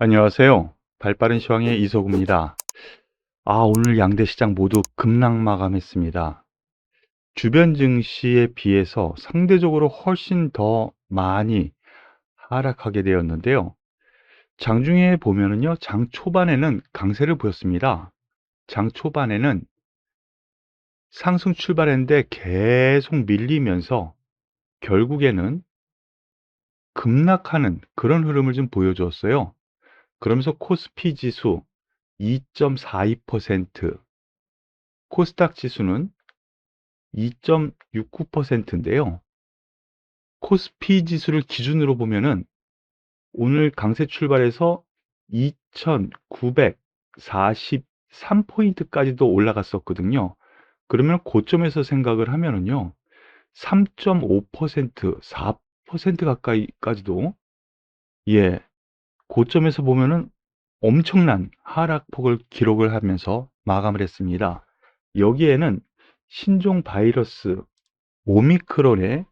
안녕하세요. 발빠른 시황의 이소구입니다. 아, 오늘 양대 시장 모두 급락 마감했습니다. 주변 증시에 비해서 상대적으로 훨씬 더 많이 하락하게 되었는데요. 장중에 보면은요, 장 초반에는 강세를 보였습니다. 장 초반에는 상승 출발했는데 계속 밀리면서 결국에는 급락하는 그런 흐름을 좀 보여주었어요. 그러면서 코스피 지수 2.42%, 코스닥 지수는 2.69%인데요. 코스피 지수를 기준으로 보면은 오늘 강세 출발해서 2,943포인트까지도 올라갔었거든요. 그러면 고점에서 생각을 하면은요, 3.5%, 4% 가까이까지도, 예, 고점에서 보면은 엄청난 하락폭을 기록을 하면서 마감을 했습니다. 여기에는 신종 바이러스 오미크론의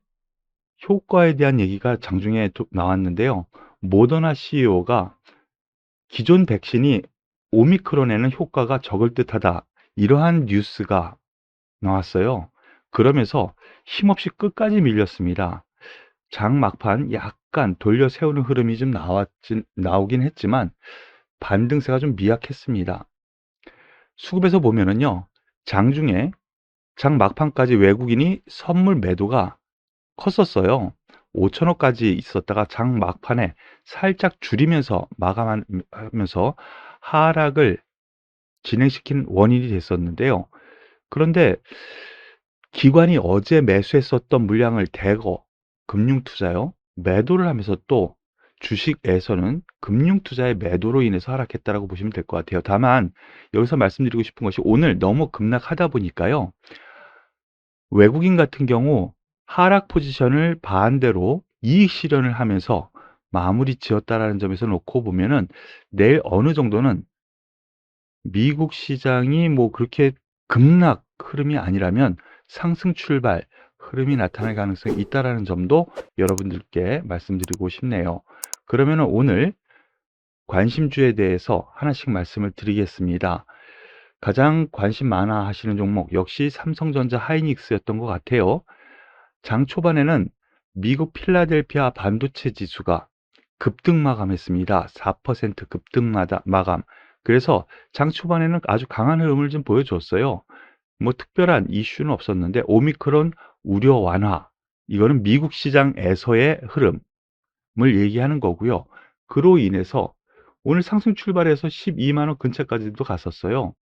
효과에 대한 얘기가 장중에 도- 나왔는데요. 모더나 CEO가 기존 백신이 오미크론에는 효과가 적을 듯하다. 이러한 뉴스가 나왔어요. 그러면서 힘없이 끝까지 밀렸습니다. 장 막판 약간 돌려 세우는 흐름이 좀 나왔진, 나오긴 했지만 반등세가 좀 미약했습니다. 수급에서 보면은요, 장중에 장 막판까지 외국인이 선물 매도가 컸었어요. 5천억까지 있었다가 장 막판에 살짝 줄이면서 마감하면서 하락을 진행시킨 원인이 됐었는데요. 그런데 기관이 어제 매수했었던 물량을 대거 금융투자요 매도를 하면서 또 주식에서는 금융투자의 매도로 인해서 하락했다라고 보시면 될 것 같아요. 다만 여기서 말씀드리고 싶은 것이 오늘 너무 급락하다 보니까요. 외국인 같은 경우 하락 포지션을 반대로 이익 실현을 하면서 마무리 지었다라는 점에서 놓고 보면은 내일 어느 정도는 미국 시장이 뭐 그렇게 급락 흐름이 아니라면 상승 출발 흐름이 나타날 가능성이 있다라는 점도 여러분들께 말씀드리고 싶네요. 그러면 오늘 관심주에 대해서 하나씩 말씀을 드리겠습니다. 가장 관심 많아 하시는 종목 역시 삼성전자 하이닉스였던 것 같아요. 장 초반에는 미국 필라델피아 반도체 지수가 급등 마감했습니다. 4% 급등 마감. 그래서 장 초반에는 아주 강한 흐름을 좀 보여줬어요. 뭐 특별한 이슈는 없었는데 오미크론 우려 완화. 이거는 미국 시장에서의 흐름을 얘기하는 거고요. 그로 인해서 오늘 상승 출발해서 12만 원 근처까지도 갔었어요.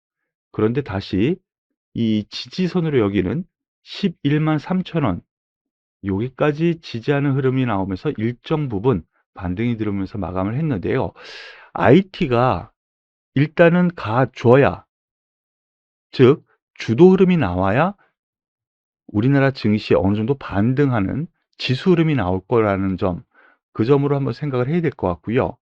그런데 다시 이 지지선으로 여기는 11만 3천 원 여기까지 지지하는 흐름이 나오면서 일정 부분 반등이 들어오면서 마감을 했는데요. IT가 일단은 가줘야 즉 주도 흐름이 나와야 우리나라 증시에 어느 정도 반등하는 지수 흐름이 나올 거라는 점, 그 점으로 한번 생각을 해야 될 것 같고요.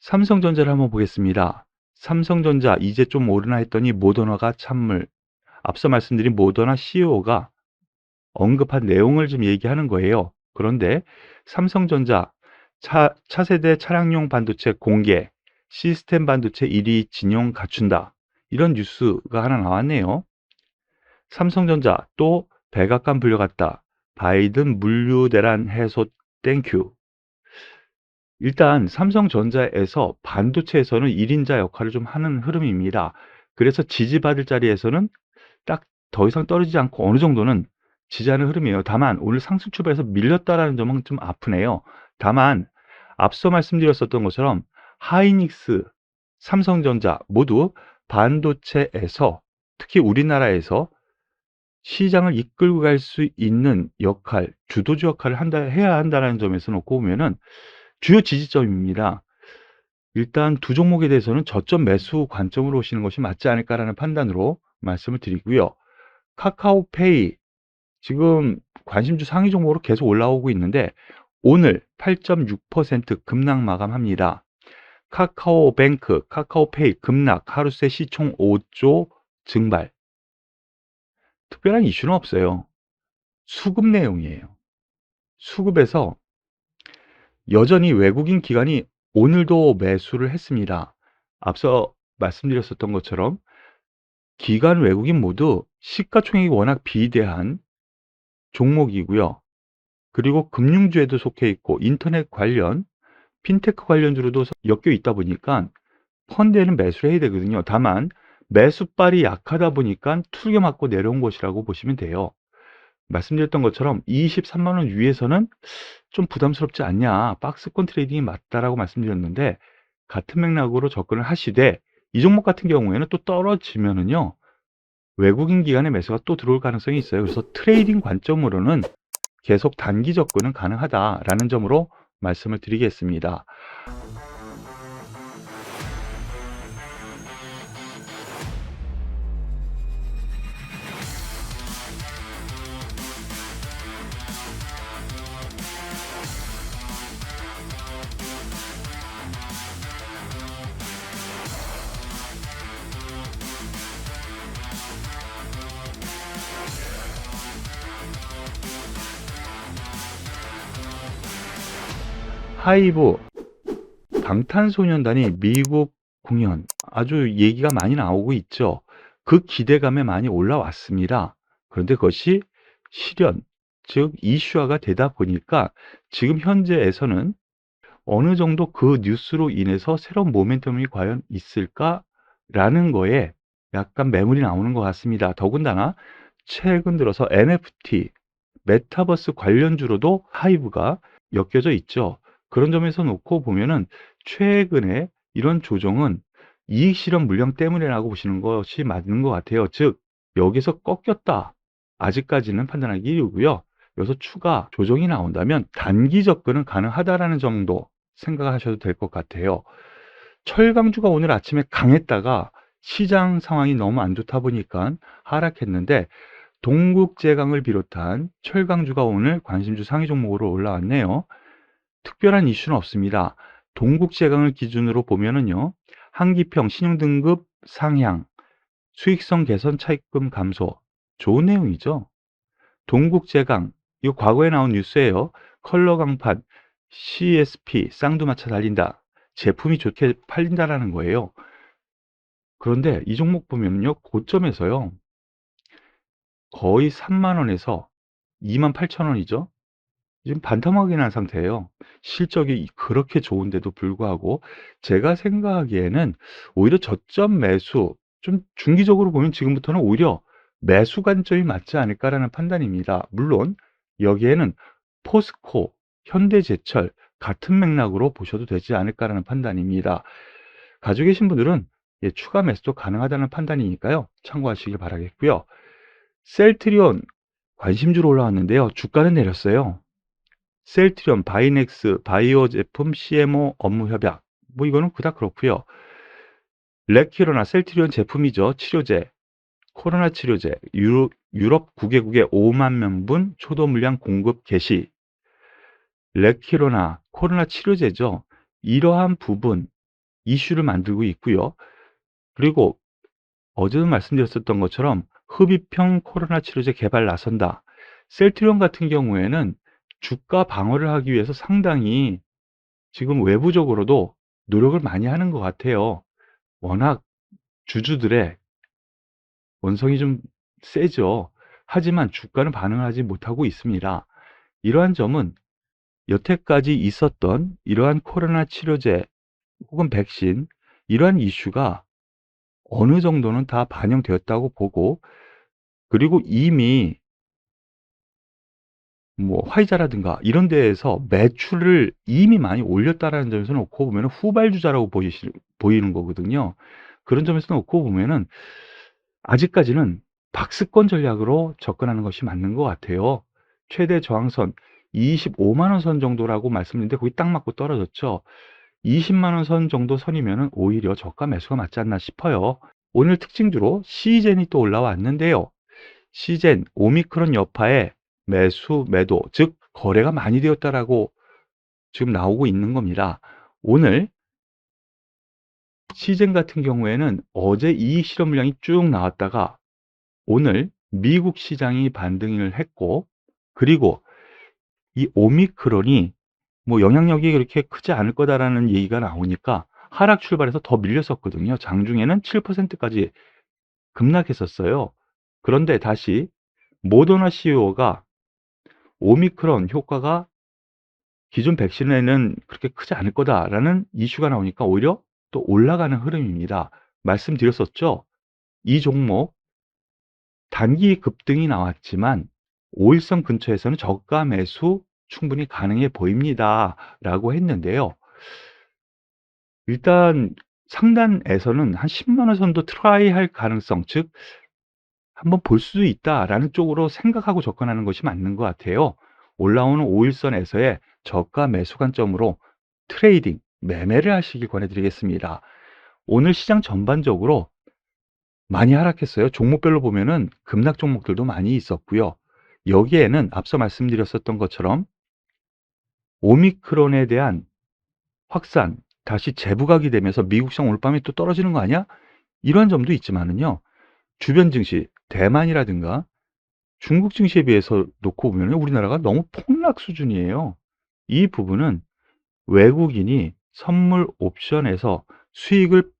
삼성전자를 한번 보겠습니다. 삼성전자 이제 좀 오르나 했더니 모더나가 찬물. 앞서 말씀드린 모더나 CEO가 언급한 내용을 좀 얘기하는 거예요. 그런데 삼성전자 차, 차세대 차량용 반도체 공개, 시스템 반도체 1위 진용 갖춘다. 이런 뉴스가 하나 나왔네요. 삼성전자 또 백악관 불려갔다. 바이든 물류 대란 해소 땡큐. 일단 삼성전자에서 반도체에서는 1인자 역할을 좀 하는 흐름입니다. 그래서 지지받을 자리에서는 딱 더 이상 떨어지지 않고 어느 정도는 지지하는 흐름이에요. 다만 오늘 상승 출발해서 밀렸다라는 점은 좀 아프네요. 다만 앞서 말씀드렸었던 것처럼 하이닉스, 삼성전자 모두 반도체에서 특히 우리나라에서 시장을 이끌고 갈 수 있는 역할, 주도주 역할을 한다, 해야 한다는 점에서 놓고 보면은 주요 지지점입니다. 일단 두 종목에 대해서는 저점 매수 관점으로 오시는 것이 맞지 않을까라는 판단으로 말씀을 드리고요. 카카오페이 지금 관심주 상위 종목으로 계속 올라오고 있는데 오늘 8.6% 급락 마감합니다. 카카오뱅크, 카카오페이 급락 하루 새 시총 5조 증발. 특별한 이슈는 없어요. 수급 내용이에요. 수급에서 여전히 외국인 기관이 오늘도 매수를 했습니다. 앞서 말씀드렸었던 것처럼 기관 외국인 모두 시가총액이 워낙 비대한 종목이고요. 그리고 금융주에도 속해 있고 인터넷 관련, 핀테크 관련주로도 엮여 있다 보니까 펀드에는 매수를 해야 되거든요. 다만 매수발이 약하다 보니까 투겨 맞고 내려온 것이라고 보시면 돼요. 말씀드렸던 것처럼 23만 원 위에서는 좀 부담스럽지 않냐. 박스권 트레이딩이 맞다라고 말씀드렸는데 같은 맥락으로 접근을 하시되 이 종목 같은 경우에는 또 떨어지면은요. 외국인 기관의 매수가 또 들어올 가능성이 있어요. 그래서 트레이딩 관점으로는 계속 단기 접근은 가능하다라는 점으로 말씀을 드리겠습니다. 하이브 방탄소년단이 미국 공연 아주 얘기가 많이 나오고 있죠. 그 기대감에 많이 올라왔습니다. 그런데 그것이 실현, 즉 이슈화가 되다 보니까 지금 현재에서는 어느 정도 그 뉴스로 인해서 새로운 모멘텀이 과연 있을까라는 거에 약간 매물이 나오는 것 같습니다. 더군다나 최근 들어서 NFT, 메타버스 관련주로도 하이브가 엮여져 있죠. 그런 점에서 놓고 보면은 최근에 이런 조정은 이익 실현 물량 때문에라고 보시는 것이 맞는 것 같아요. 즉 여기서 꺾였다. 아직까지는 판단하기 이르고요. 여기서 추가 조정이 나온다면 단기 접근은 가능하다라는 정도 생각하셔도 될 것 같아요. 철강주가 오늘 아침에 강했다가 시장 상황이 너무 안 좋다 보니까 하락했는데 동국제강을 비롯한 철강주가 오늘 관심주 상위 종목으로 올라왔네요. 특별한 이슈는 없습니다. 동국제강을 기준으로 보면은요. 한기평 신용등급 상향, 수익성 개선 차입금 감소. 좋은 내용이죠. 동국제강, 이거 과거에 나온 뉴스예요. 컬러 강판, CSP, 쌍두마차 달린다. 제품이 좋게 팔린다라는 거예요. 그런데 이 종목 보면요. 고점에서요. 거의 3만 원에서 2만 8천 원이죠. 지금 반토막이 난 상태예요. 실적이 그렇게 좋은데도 불구하고 제가 생각하기에는 오히려 저점 매수 좀 중기적으로 보면 지금부터는 오히려 매수 관점이 맞지 않을까라는 판단입니다. 물론 여기에는 포스코, 현대제철 같은 맥락으로 보셔도 되지 않을까라는 판단입니다. 가지고 계신 분들은 예, 추가 매수도 가능하다는 판단이니까요. 참고하시길 바라겠고요. 셀트리온 관심주로 올라왔는데요. 주가는 내렸어요. 셀트리온, 바이넥스, 바이오 제품, CMO 업무 협약. 뭐 이거는 그닥 그렇고요. 레키로나 셀트리온 제품이죠. 치료제, 코로나 치료제, 유럽, 유럽 9개국에 5만 명분 초도 물량 공급 개시. 레키로나 코로나 치료제죠. 이러한 부분 이슈를 만들고 있고요. 그리고 어제도 말씀드렸었던 것처럼 흡입형 코로나 치료제 개발 나선다. 셀트리온 같은 경우에는 주가 방어를 하기 위해서 상당히 지금 외부적으로도 노력을 많이 하는 것 같아요. 워낙 주주들의 원성이 좀 세죠. 하지만 주가는 반응하지 못하고 있습니다. 이러한 점은 여태까지 있었던 이러한 코로나 치료제 혹은 백신 이러한 이슈가 어느 정도는 다 반영되었다고 보고 그리고 이미 뭐 화이자라든가 이런 데에서 매출을 이미 많이 올렸다라는 점에서 놓고 보면 후발주자라고 보이시, 보이는 거거든요. 그런 점에서 놓고 보면은 아직까지는 박스권 전략으로 접근하는 것이 맞는 것 같아요. 최대 저항선 25만 원 선 정도라고 말씀드렸는데 거기 딱 맞고 떨어졌죠. 20만 원 선 정도 선이면은 오히려 저가 매수가 맞지 않나 싶어요. 오늘 특징주로 시젠이 또 올라왔는데요. 시젠 오미크론 여파에 매수, 매도, 즉 거래가 많이 되었다라고 지금 나오고 있는 겁니다. 오늘 시젠 같은 경우에는 어제 이익 실험 물량이 쭉 나왔다가 오늘 미국 시장이 반등을 했고 그리고 이 오미크론이 뭐 영향력이 그렇게 크지 않을 거다라는 얘기가 나오니까 하락 출발해서 더 밀렸었거든요. 장중에는 7%까지 급락했었어요. 그런데 다시 모더나 CEO가 오미크론 효과가 기존 백신에는 그렇게 크지 않을 거다라는 이슈가 나오니까 오히려 또 올라가는 흐름입니다. 말씀드렸었죠. 이 종목 단기 급등이 나왔지만 5일선 근처에서는 저가 매수 충분히 가능해 보입니다. 라고 했는데요. 일단 상단에서는 한 10만 원 선도 트라이 할 가능성, 즉 한번 볼 수도 있다라는 쪽으로 생각하고 접근하는 것이 맞는 것 같아요. 올라오는 5일선에서의 저가 매수 관점으로 트레이딩, 매매를 하시길 권해드리겠습니다. 오늘 시장 전반적으로 많이 하락했어요. 종목별로 보면은 급락 종목들도 많이 있었고요. 여기에는 앞서 말씀드렸었던 것처럼 오미크론에 대한 확산, 다시 재부각이 되면서 미국 시장 오늘 밤에 또 떨어지는 거 아니야? 이런 점도 있지만은요. 주변 증시, 대만이라든가 중국 증시에 비해서 놓고 보면 우리나라가 너무 폭락 수준이에요. 이 부분은 외국인이 선물 옵션에서 수익을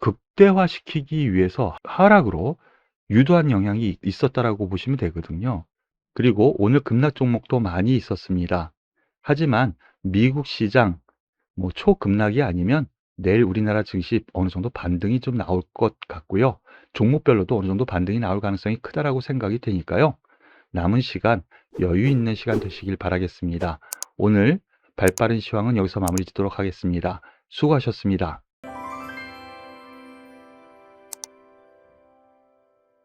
극대화시키기 위해서 하락으로 유도한 영향이 있었다라고 보시면 되거든요. 그리고 오늘 급락 종목도 많이 있었습니다. 하지만 미국 시장 뭐 초급락이 아니면 내일 우리나라 증시 어느 정도 반등이 좀 나올 것 같고요. 종목별로도 어느 정도 반등이 나올 가능성이 크다라고 생각이 되니까요. 남은 시간 여유 있는 시간 되시길 바라겠습니다. 오늘 발빠른 시황은 여기서 마무리 짓도록 하겠습니다. 수고하셨습니다.